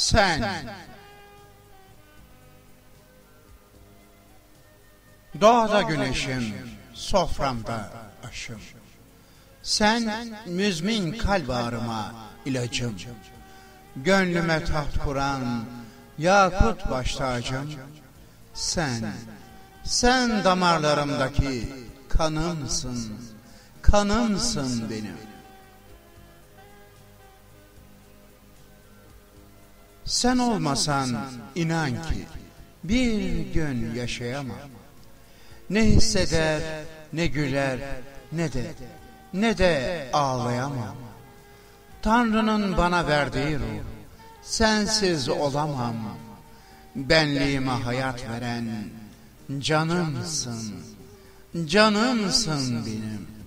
Sen Doğada güneşim, soframda aşım. Sen müzmin kalp ağrıma ilacım. Gönlüme taht kuran yakut baş tacım. Sen, sen damarlarımdaki kanımsın, kanımsın benim. Sen olmasan inan ki bir gün yaşayamam. Ne hisseder, ne güler, ne de, ne de ağlayamam. Tanrı'nın bana verdiği ruh, sensiz olamam. Benliğime hayat veren canımsın, canımsın benim.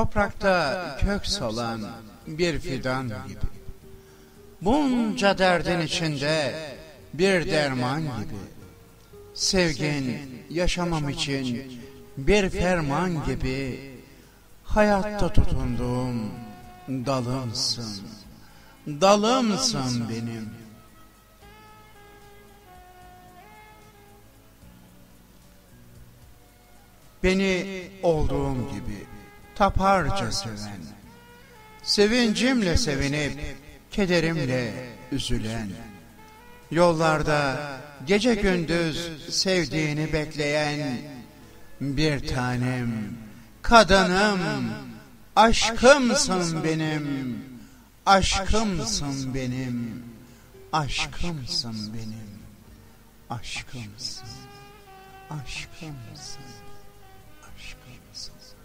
Toprakta kök salan bir fidan gibi. Bunca derdin içinde bir derman gibi. Sevgin yaşamam için bir ferman gibi. Hayatta tutunduğum dalımsın. Dalımsın benim. Beni olduğum gibi taparca seven, sevincimle sevinip kederimle üzülen, yollarda gece gündüz sevdiğini bekleyen bir tanem, kadınım, aşkımsın benim, aşkımsın benim, aşkımsın benim, aşkımsın, aşkımsın, aşkımsın.